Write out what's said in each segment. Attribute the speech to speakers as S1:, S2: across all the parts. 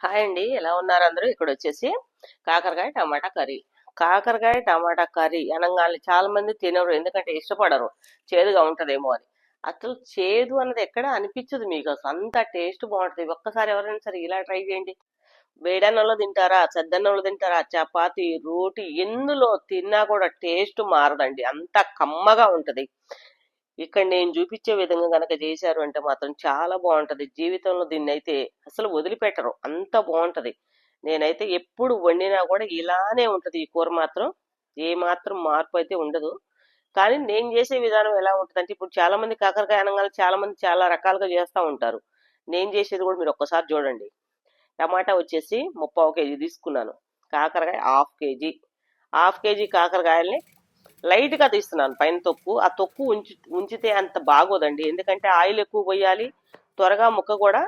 S1: Hi అండి. ఎలా ఉన్నారు అందరూ? ఇక్కడ వచ్చేసి కాకరకాయ టమాటా కర్రీ. కాకరకాయ టమాటా కర్రీ అనగానే చాలా మంది తినరు ఎందుకంటే ఇష్టపడరు. చేదుగా ఉంటదేమో అని. అసలు చేదు అన్నది ఎక్కడ అనిపించదు మీకు? అసలు అంత టేస్ట్ బాగుంటుంది. ఒక్కసారి ఎవరైనా సరే ఇలా ట్రై చేయండి. వేడన్నంలో తింటారా? చద్దన్నంలో తింటారా? చపాతి రోటి ఎందులో తిన్నా కూడా టేస్ట్ మారదండి. అంత కమ్మగా ఉంటది. ఇక్కడ నేను చూపించే విధంగా కనుక చేశారు అంటే మాత్రం చాలా బాగుంటుంది. జీవితంలో దీన్ని అయితే అసలు వదిలిపెట్టరు. అంత బాగుంటుంది. నేనైతే ఎప్పుడు వండినా కూడా ఇలానే ఉంటుంది. ఈ కూర మాత్రం ఏ మాత్రం మార్పు అయితే ఉండదు. కానీ నేను చేసే విధానం ఎలా ఉంటుంది అంటే ఇప్పుడు చాలా మంది కాకరకాయ అనగానే చాలా మంది చాలా రకాలుగా చేస్తూ ఉంటారు. నేను చేసేది కూడా మీరు ఒక్కసారి చూడండి. టమాటా వచ్చేసి ముప్పావు కేజీ తీసుకున్నాను. కాకరకాయ హాఫ్ కేజీ. హాఫ్ కేజీ కాకరకాయల్ని లైట్గా తీస్తున్నాను పైన తొక్కు. ఆ తొక్కు ఉంచి ఉంచితే అంత బాగోదండి. ఎందుకంటే ఆయిల్ ఎక్కువ పోయాలి త్వరగా ముక్క కూడా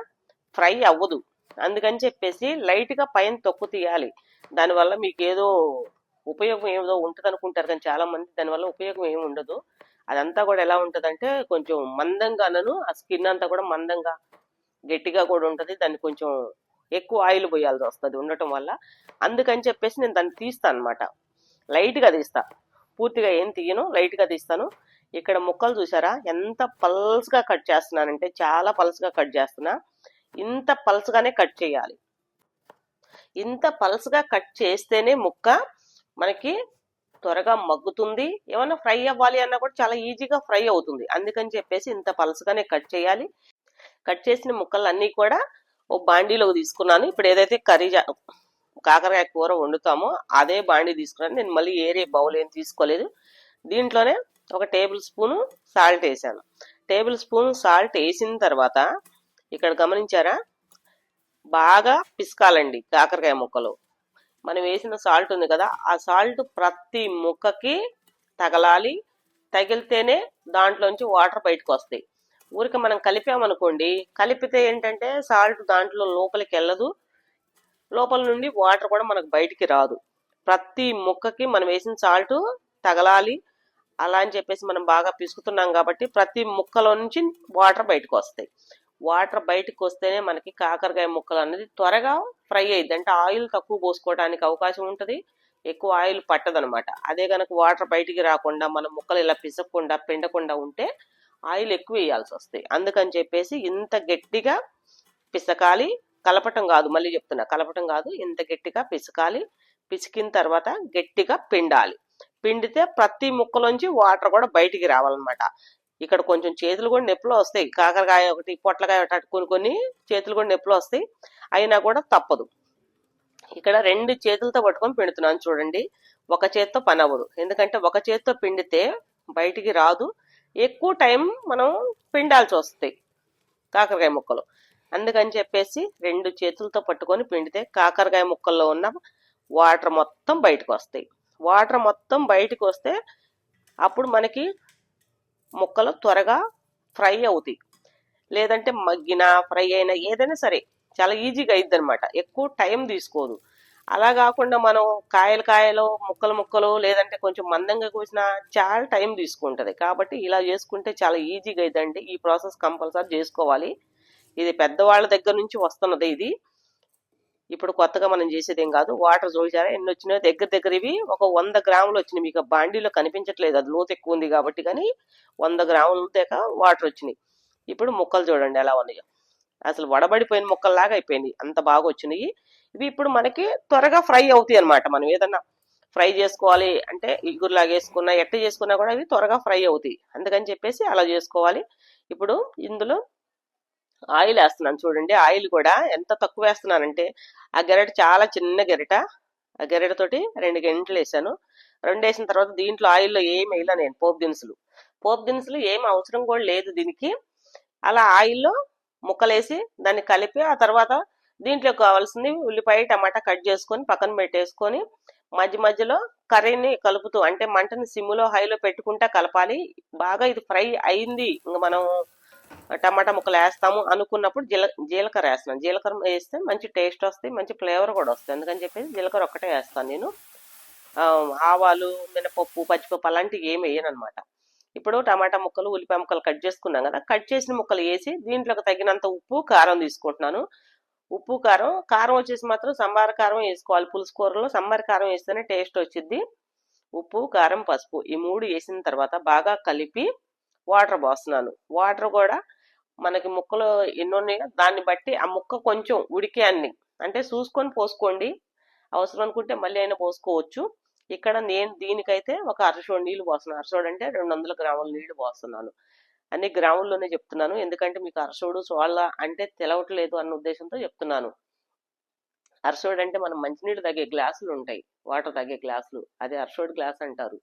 S1: ఫ్రై అవ్వదు. అందుకని చెప్పేసి లైట్గా పైన తొక్కు తీయాలి. దానివల్ల మీకు ఏదో ఉపయోగం ఏదో ఉంటుంది అనుకుంటారు కానీ చాలామంది దానివల్ల ఉపయోగం ఏమి ఉండదు. అదంతా కూడా ఎలా ఉంటుందంటే కొంచెం మందంగానను ఆ స్కిన్ అంతా కూడా మందంగా గట్టిగా కూడా ఉంటుంది. దాన్ని కొంచెం ఎక్కువ ఆయిల్ పోయాల్సి వస్తుంది ఉండటం వల్ల. అందుకని చెప్పేసి నేను దాన్ని తీస్తాను అనమాట లైట్గా తీస్తాను పూర్తిగా ఏం తీయను లైట్గా తీస్తాను. ఇక్కడ ముక్కలు చూసారా? ఎంత పల్స్గా కట్ చేస్తున్నానంటే చాలా పల్స్గా కట్ చేస్తున్నా. ఇంత పల్స్గానే కట్ చేయాలి. ఇంత పల్స్గా కట్ చేస్తేనే ముక్క మనకి త్వరగా మగ్గుతుంది. ఏమైనా ఫ్రై అవ్వాలి అన్నా కూడా చాలా ఈజీగా ఫ్రై అవుతుంది. అందుకని చెప్పేసి ఇంత పలసగానే కట్ చేయాలి. కట్ చేసిన ముక్కలు అన్నీ కూడా ఓ బాండీలోకి తీసుకున్నాను. ఇప్పుడు ఏదైతే కర్రీ కాకరకాయ కూర వండుతామో. అదే బాండీ తీసుకున్నాను నేను మళ్ళీ ఏరే బౌల్ ఏం తీసుకోలేదు. దీంట్లోనే ఒక టేబుల్ స్పూను సాల్ట్ వేసాను. టేబుల్ స్పూన్ సాల్ట్ వేసిన తర్వాత ఇక్కడ గమనించారా? బాగా పిసకాలండి కాకరకాయ ముక్కలు. మనం వేసిన సాల్ట్ ఉంది కదా ఆ సాల్ట్ ప్రతి ముక్కకి తగలాలి. తగిలితేనే దాంట్లోంచి వాటర్ బయటకు వస్తాయి. ఊరికి మనం కలిపామనుకోండి కలిపితే ఏంటంటే సాల్ట్ దాంట్లో లోపలికి వెళ్ళదు. లోపల నుండి వాటర్ కూడా మనకు బయటికి రాదు. ప్రతి ముక్కకి మనం వేసిన సాల్ట్ తగలాలి. అలా అని చెప్పేసి మనం బాగా పిసుకుతున్నాం కాబట్టి ప్రతి ముక్కలో నుంచి వాటర్ బయటకు వస్తాయి. వాటర్ బయటకు వస్తేనే మనకి కాకరకాయ ముక్కలు అనేది త్వరగా ఫ్రై అయ్యింది అంటే ఆయిల్ తక్కువ పోసుకోవడానికి అవకాశం ఉంటుంది. ఎక్కువ ఆయిల్ పట్టదనమాట. అదే కనుక వాటర్ బయటికి రాకుండా మన ముక్కలు ఇలా పిసకుండా పిండకుండా ఉంటే ఆయిల్ ఎక్కువ వేయాల్సి వస్తాయి. అందుకని చెప్పేసి ఇంత గట్టిగా పిసకాలి. కలపటం కాదు మళ్ళీ చెప్తున్నా. కలపటం కాదు ఇంత గట్టిగా పిసకాలి. పిసికిన తర్వాత గట్టిగా పిండాలి. పిండితే ప్రతి ముక్కలోంచి వాటర్ కూడా బయటికి రావాలన్నమాట. ఇక్కడ కొంచెం చేతులు కూడా నొప్పులు వస్తాయి. కాకరకాయ ఒకటి పొట్లకాయ ఒకటి కొన్ని కొన్ని చేతులు కూడా నొప్పులు వస్తాయి. అయినా కూడా తప్పదు. ఇక్కడ రెండు చేతులతో పట్టుకొని పిండుతున్నాను చూడండి. ఒక చేత్తో పని అవ్వదు. ఎందుకంటే ఒక చేత్తో పిండితే బయటికి రాదు. ఎక్కువ టైం మనం పిండాల్సి వస్తాయి. కాకరకాయ ముక్కలు. అందుకని చెప్పేసి రెండు చేతులతో పట్టుకొని పిండితే కాకరకాయ ముక్కల్లో ఉన్న వాటర్ మొత్తం బయటకు వస్తాయి. వాటర్ మొత్తం బయటకు వస్తే అప్పుడు మనకి ముక్కలు త్వరగా ఫ్రై అవుతాయి. లేదంటే మగ్గిన ఫ్రై అయినా ఏదైనా సరే చాలా ఈజీగా అయింది అనమాట ఎక్కువ టైం తీసుకోదు. అలా కాకుండా మనం కాయలు కాయలు ముక్కలు ముక్కలు లేదంటే కొంచెం మందంగా కోసినా చాలా టైం తీసుకుంటుంది. కాబట్టి ఇలా చేసుకుంటే చాలా ఈజీగా అయిందండి ఈ ప్రాసెస్ కంపల్సరీ చేసుకోవాలి. ఇది పెద్దవాళ్ళ దగ్గర నుంచి వస్తున్నది ఇది. ఇప్పుడు కొత్తగా మనం చేసేది ఏం కాదు. వాటర్ చూసారా ఎన్ని వచ్చినాయో దగ్గర దగ్గర ఇవి ఒక వంద గ్రాములు వచ్చినాయి. మీకు బాండీలో కనిపించట్లేదు. అది లోతు ఎక్కువ ఉంది కాబట్టి కానీ వంద గ్రాముల దాకా వాటర్ వచ్చినాయి. ఇప్పుడు ముక్కలు చూడండి ఎలా ఉన్నాయో. అసలు వడబడిపోయిన ముక్కల్లాగా అయిపోయింది. అంత బాగా వచ్చినాయి. ఇవి ఇప్పుడు మనకి త్వరగా ఫ్రై అవుతాయి అన్నమాట. మనం ఏదన్నా ఫ్రై చేసుకోవాలి అంటే ఇగురులాగా వేసుకున్నా ఎట్ట చేసుకున్నా కూడా అవి త్వరగా ఫ్రై అవుతాయి. అందుకని చెప్పేసి అలా చేసుకోవాలి. ఇప్పుడు ఇందులో ఆయిల్ వేస్తున్నాను చూడండి. ఆయిల్ కూడా ఎంత తక్కువ వేస్తున్నానంటే ఆ గెరట చాలా చిన్న గెరట. ఆ గెరటతోటి రెండు గంటలు వేసాను. రెండు వేసిన తర్వాత దీంట్లో ఆయిల్లో ఏం వేయలే నేను పోపు దినుసులు. పోపు దినుసులు ఏం అవసరం కూడా లేదు దీనికి. అలా ఆయిల్లో ముక్కలేసి దాన్ని కలిపి ఆ తర్వాత దీంట్లో కావాల్సింది ఉల్లిపాయ టమాటా కట్ చేసుకొని పక్కన పెట్టేసుకొని మధ్య మధ్యలో కర్రీని కలుపుతూ అంటే మంటని సిమ్లో హైలో పెట్టుకుంటా కలపాలి. బాగా ఇది ఫ్రై అయింది. ఇంకా మనం టమాటా ముక్కలు వేస్తాము అనుకున్నప్పుడు జీల జీలకర్ర వేస్తున్నాను జీలకర్ర వేస్తే మంచి టేస్ట్ వస్తాయి మంచి ఫ్లేవర్ కూడా వస్తుంది అందుకని చెప్పేసి జీలకర్ర ఒక్కటే వేస్తాను నేను. ఆవాలు మినపప్పు పచ్చిపప్పు అలాంటివి ఏమి వేయను అనమాట ఇప్పుడు టమాటా ముక్కలు ఉల్లిపాయ ముక్కలు కట్ చేసుకున్నాం కదా కట్ చేసిన ముక్కలు వేసి దీంట్లోకి తగినంత ఉప్పు కారం తీసుకుంటున్నాను. ఉప్పు కారం కారం వచ్చేసి మాత్రం సంబార కారం వేసుకోవాలి. పులుసు కూరలో సంబార కారం వేస్తేనే టేస్ట్ వచ్చింది ఉప్పు కారం పసుపు ఈ మూడు వేసిన తర్వాత బాగా కలిపి వాటర్ పోస్తున్నాను. వాటర్ కూడా మనకి ముక్కలు ఎన్ని ఉన్నాయో దాన్ని బట్టి ఆ ముక్క కొంచెం ఉడికే అన్ని. అంటే చూసుకొని పోసుకోండి. అవసరం అనుకుంటే మళ్ళీ అయినా పోసుకోవచ్చు. ఇక్కడ నేను దీనికైతే ఒక అరసోడు నీళ్ళు పోస్తున్నాను. అరసోడు అంటే రెండు వందల గ్రాముల నీళ్ళు పోస్తున్నాను. అన్ని గ్రాముల్లోనే చెప్తున్నాను. ఎందుకంటే మీకు అరసోడు సోళ్ళ అంటే తెలవట్లేదు అన్న ఉద్దేశంతో చెప్తున్నాను. అరసోడు అంటే మనం మంచినీళ్ళు తగ్గే గ్లాసులు ఉంటాయి. వాటర్ తగ్గే గ్లాసులు. అదే అరసోడు గ్లాస్ అంటారు.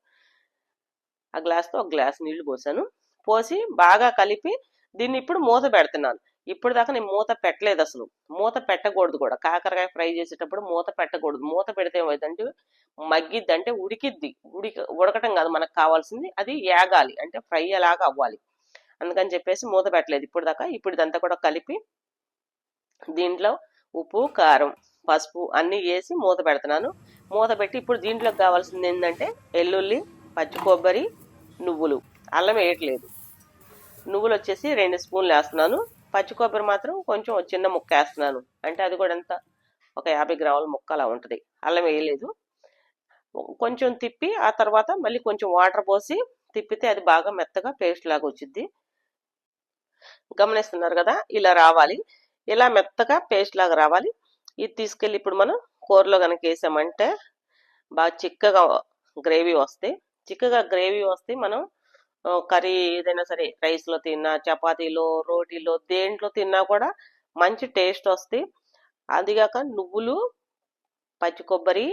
S1: ఆ గ్లాస్తో ఒక గ్లాస్ నీళ్ళు పోసాను. పోసి బాగా కలిపి దీన్ని ఇప్పుడు మూత పెడుతున్నాను. ఇప్పుడు దాకా నేను మూత పెట్టలేదు అసలు. మూత పెట్టకూడదు కూడా. కాకరకాయ ఫ్రై చేసేటప్పుడు మూత పెట్టకూడదు. మూత పెడితే ఏమైందంటే మగ్గిద్ది అంటే ఉడికిద్ది. ఉడిక ఉడకటం కాదు. మనకు కావాల్సింది అది ఏగాలి అంటే ఫ్రై అలాగా అవ్వాలి. అందుకని చెప్పేసి మూత పెట్టలేదు. ఇప్పుడు దాకా ఇప్పుడు ఇదంతా కూడా కలిపి దీంట్లో ఉప్పు కారం పసుపు అన్నీ వేసి మూత పెడుతున్నాను. మూత పెట్టి ఇప్పుడు దీంట్లోకి కావాల్సింది ఏంటంటే ఎల్లుల్లి పచ్చి కొబ్బరి నువ్వులు. అల్లం వేయట్లేదు. నువ్వులు వచ్చేసి రెండు స్పూన్లు వేస్తున్నాను. పచ్చి కొబ్బరి మాత్రం కొంచెం చిన్న ముక్క వేస్తున్నాను. అంటే అది కూడా ఎంత? ఒక యాభై గ్రాముల ముక్క అలా ఉంటుంది. అల్లం వేయలేదు. కొంచెం తిప్పి ఆ తర్వాత మళ్ళీ కొంచెం వాటర్ పోసి తిప్పితే అది బాగా మెత్తగా పేస్ట్ లాగా వచ్చింది గమనిస్తున్నారు కదా? ఇలా రావాలి. ఇలా మెత్తగా పేస్ట్ లాగా రావాలి. ఇది తీసుకెళ్ళి ఇప్పుడు మనం కూరలో కనుక వేసామంటే బాగా చిక్కగా గ్రేవీ వస్తాయి. చిక్కగా గ్రేవీ వస్తే మనం కర్రీ ఏదైనా సరే రైస్లో తిన్నా చపాతీలో రోటీలో దేంట్లో తిన్నా కూడా మంచి టేస్ట్ వస్తాయి. అదిగాక నువ్వులు పచ్చి కొబ్బరి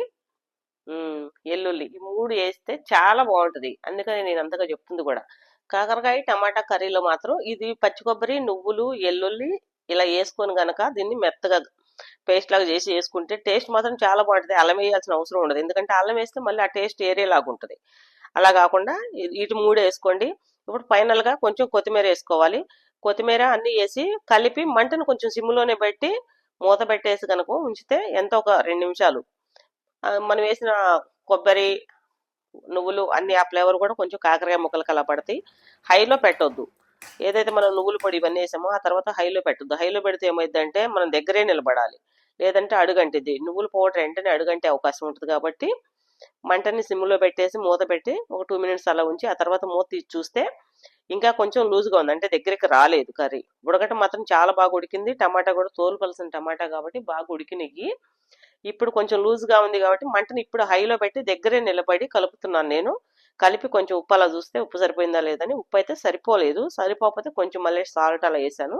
S1: ఎల్లుల్లి ఈ మూడు వేస్తే చాలా బాగుంటుంది. అందుకని నేను అంతగా చెప్తుంది కూడా. కాకరకాయ టమాటా కర్రీలో మాత్రం ఇది పచ్చి కొబ్బరి నువ్వులు ఎల్లుల్లి ఇలా వేసుకొని గనక దీన్ని మెత్తగా పేస్ట్ లాగా చేసి వేసుకుంటే టేస్ట్ మాత్రం చాలా బాగుంటుంది. అల్లం వేయాల్సిన అవసరం ఉండదు. ఎందుకంటే అల్లం వేస్తే మళ్ళీ ఆ టేస్ట్ ఏరేలాగా ఉంటుంది అలా కాకుండా ఇటు మూడు వేసుకోండి. ఇప్పుడు ఫైనల్గా కొంచెం కొత్తిమీర వేసుకోవాలి. కొత్తిమీర అన్ని వేసి కలిపి మంటను కొంచెం సిమ్లోనే పెట్టి మూత పెట్టేసి కనుక ఉంచితే ఎంత ఒక రెండు నిమిషాలు. మనం వేసిన కొబ్బరి నువ్వులు అన్ని ఆ ఫ్లేవర్ కూడా కొంచెం కాకరకాయ ముక్కలు అలా పడతాయి. హైలో పెట్టొద్దు. ఏదైతే మనం నువ్వులు పొడి ఇవన్నీ వేసామో ఆ తర్వాత హైలో పెట్టొద్దు. హైలో పెడితే ఏమైందంటే మనం దగ్గరే నిలబడాలి. లేదంటే అడుగంటిది నువ్వులు పౌడర్ వెంటనే అడుగంటే అవకాశం ఉంటుంది కాబట్టి మంటని సిమ్లో పెట్టేసి మూత పెట్టి ఒక టూ మినిట్స్ అలా ఉంచి ఆ తర్వాత మూత తీసి చూస్తే ఇంకా కొంచెం లూజ్గా ఉంది. అంటే దగ్గరికి రాలేదు కర్రీ. ఉడకటం మాత్రం చాలా బాగా ఉడికింది. టమాటా కూడా తోలు పలసిన టమాటా కాబట్టి బాగా ఉడికినవి ఇప్పుడు కొంచెం లూజ్గా ఉంది కాబట్టి మంటని ఇప్పుడు హైలో పెట్టి దగ్గరే నిలబడి కలుపుతున్నాను నేను. కలిపి కొంచెం ఉప్పు అలా చూస్తే ఉప్పు సరిపోయిందా లేదని. ఉప్పు అయితే సరిపోలేదు. సరిపోకపోతే కొంచెం మళ్ళీ సాల్ట్ అలా వేసాను.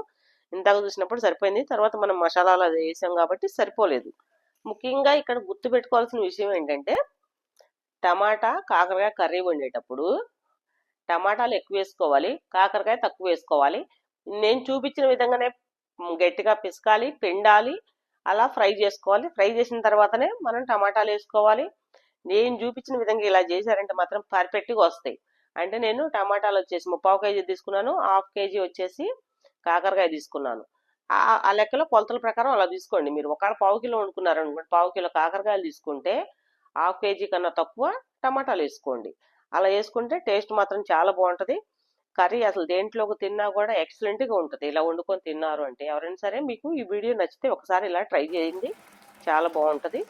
S1: ఇందాక చూసినప్పుడు సరిపోయింది. తర్వాత మనం మసాలాలు అది వేసాం కాబట్టి సరిపోలేదు. ముఖ్యంగా ఇక్కడ గుర్తు పెట్టుకోవాల్సిన విషయం ఏంటంటే టమాటా కాకరకాయ కర్రీ వండేటప్పుడు టమాటాలు ఎక్కువ వేసుకోవాలి కాకరకాయ తక్కువ వేసుకోవాలి. నేను చూపించిన విధంగానే గట్టిగా పిసకాలి పిండాలి అలా ఫ్రై చేసుకోవాలి. ఫ్రై చేసిన తర్వాతనే మనం టమాటాలు వేసుకోవాలి. నేను చూపించిన విధంగా ఇలా చేశారంటే మాత్రం పర్ఫెక్ట్గా వస్తాయి. అంటే నేను టమాటాలు వచ్చేసి ముప్పావు కేజీ తీసుకున్నాను హాఫ్ కేజీ వచ్చేసి కాకరకాయ తీసుకున్నాను. ఆ లెక్కలో కొలతల ప్రకారం అలా తీసుకోండి. మీరు ఒకవేళ పావు కిలో వండుకున్నారనుకోండి పావు కిలో కాకరకాయలు తీసుకుంటే హాఫ్ కేజీ కన్నా తక్కువ టమాటాలు వేసుకోండి. అలా వేసుకుంటే టేస్ట్ మాత్రం చాలా బాగుంటుంది. కర్రీ అసలు దేంట్లోకి తిన్నా కూడా ఎక్సలెంట్గా ఉంటుంది. ఇలా వండుకొని తిన్నారు అంటే ఎవరైనా సరే మీకు ఈ వీడియో నచ్చితే ఒకసారి ఇలా ట్రై చేయండి. చాలా బాగుంటుంది.